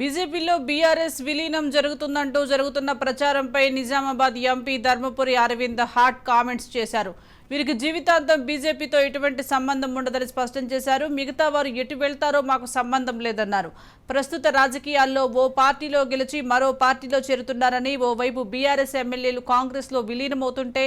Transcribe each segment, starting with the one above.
బీజేపీలో బీఆర్ఎస్ విలీనం జరుగుతుందంటూ జరుగుతున్న ప్రచారంపై Nizamabad MP Dharmapuri Arvind hot comments చేశారు. వీరికి జీవితాంతం బీజేపీతో ఎటువంటి సంబంధం ఉండదని స్పష్టం చేశారు. మిగతా వారు ఎటు వెళ్తారో మాకు సంబంధం లేదన్నారు. ప్రస్తుత రాజకీయాల్లో ఓ పార్టీలో గెలిచి మరో పార్టీలో చేరుతున్నారని ఓవైపు బీఆర్ఎస్ ఎమ్మెల్యేలు కాంగ్రెస్లో విలీనమవుతుంటే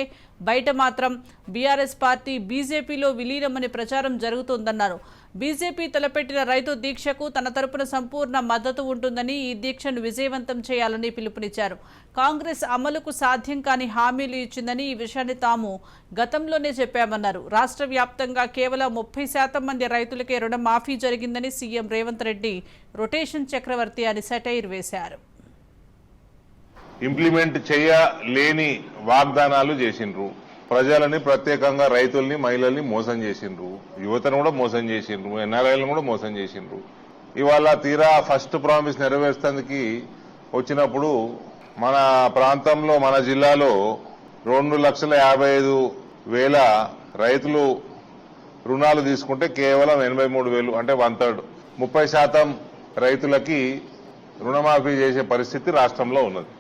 బయట మాత్రం బీఆర్ఎస్ పార్టీ బీజేపీలో విలీనమని ప్రచారం జరుగుతోందన్నారు. బీజేపీ తలపెట్టిన రైతు దీక్షకు తన తరపున సంపూర్ణ మద్దతు ఉంటుందని ఈ దీక్షను విజయవంతం చేయాలని పిలుపునిచ్చారు. కాంగ్రెస్ అమలుకు సాధ్యం కాని హామీలు ఇచ్చిందని ఈ విషయాన్ని తాము గతంలోనే చెప్పామన్నారు. రాష్ట్ర వ్యాప్తంగా కేవలం ముప్పై శాతం మంది రైతులకే రుణమాఫీ జరిగిందని సీఎం రేవంత్ రెడ్డి రొటేషన్ చక్రవర్తి అని సెటైర్ వేశారు. ఇంప్లిమెంట్ చేయలేని వాగ్దానాలు చేసిండ్రు. ప్రజలని ప్రత్యేకంగా రైతుల్ని మహిళల్ని మోసం చేసిండ్రు. యువతను కూడా మోసం చేసిండ్రు. ఎన్ఆర్ఐలను కూడా మోసం చేసిండ్రు. ఇవాళ తీరా ఫస్ట్ ప్రామిస్ నెరవేర్చేందుకు వచ్చినప్పుడు మన ప్రాంతంలో మన జిల్లాలో రెండు లక్షల యాభై ఐదు వేల రైతులు రుణాలు తీసుకుంటే కేవలం ఎనభై మూడు వేలు అంటే వన్ థర్డ్. ముప్పై శాతం రైతులకి రుణమాఫీ చేసే పరిస్థితి రాష్ట్రంలో ఉన్నది.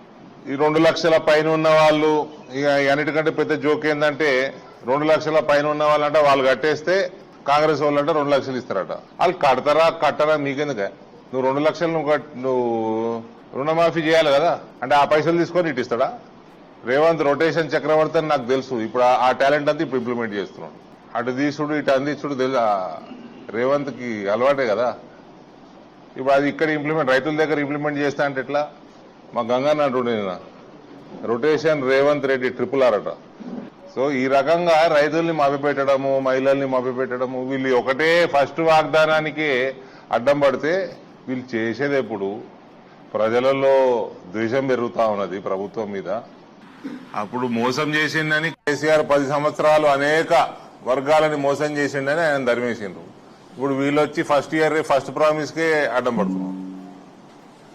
ఈ రెండు లక్షల పైన ఉన్న వాళ్ళు ఇక అన్నిటికంటే పెద్ద జోక్ ఏంటంటే రెండు లక్షల పైన ఉన్న వాళ్ళంటే వాళ్ళు కట్టేస్తే కాంగ్రెస్ వాళ్ళు అంటే రెండు లక్షలు ఇస్తారట. వాళ్ళు కడతారా కట్టరా మీకెందుక? నువ్వు రెండు లక్షలు నువ్వు నువ్వు రుణమాఫీ చేయాలి కదా? అంటే ఆ పైసలు తీసుకొని ఇటు ఇస్తాడా? రేవంత్ రొటేషన్ చక్రవర్తి అని నాకు తెలుసు. ఇప్పుడు ఆ- టాలెంట్ అంతా ఇప్పుడు ఇంప్లిమెంట్ చేస్తున్నాడు. అటు తీసుడు ఇటు అందించుడు తెలుసు. రేవంత్కి అలవాటే కదా. ఇప్పుడు అది ఇక్కడ ఇంప్లిమెంట్ రైతుల దగ్గర ఇంప్లిమెంట్ చేస్తా అంటే ఎట్లా? మా గంగానాడు నిన్న rotation Revanth Reddy triple R అట. సో ఈ రకంగా రైతుల్ని మభ్యపెట్టడము మహిళల్ని మభ్యపెట్టడము వీళ్ళు ఒకటే ఫస్ట్ వాగ్దానానికి అడ్డం పడితే వీళ్ళు చేసేది ఎప్పుడు? ప్రజలలో ద్వేషం పెరుగుతా ఉన్నది ప్రభుత్వం మీద. అప్పుడు మోసం చేసిండని కేసీఆర్ పది సంవత్సరాలు అనేక వర్గాలని మోసం చేసిండని ఆయన ధర్మేసిండ్రు. ఇప్పుడు వీళ్ళొచ్చి ఫస్ట్ ఇయర్ ఫస్ట్ ప్రామిస్కే అడ్డం పడుతున్నారు.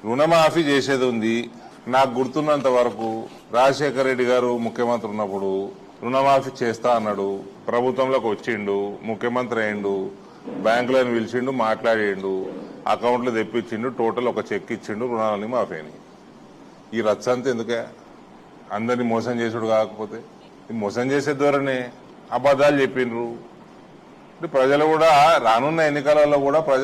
రుణమాఫీ చేసేది ఉంది. నాకు గుర్తున్నంత వరకు రాజశేఖర రెడ్డి గారు ముఖ్యమంత్రి ఉన్నప్పుడు రుణమాఫీ చేస్తా అన్నాడు. ప్రభుత్వంలోకి వచ్చిండు ముఖ్యమంత్రి అయిండు బ్యాంకులను పిలిచిండు మాట్లాడిండు అకౌంట్లు తెప్పించిండు టోటల్ ఒక చెక్ ఇచ్చిండు రుణాలని మాఫీ అయినాయి. ఈ రచ్చంతా ఎందుకే? అందరినీ మోసం చేసుడు కాకపోతే. ఈ మోసం చేసే ద్వారానే అబద్ధాలు చెప్పిండ్రు. ఇప్పుడు ప్రజలు కూడా రానున్న ఎన్నికలలో కూడా ప్రజ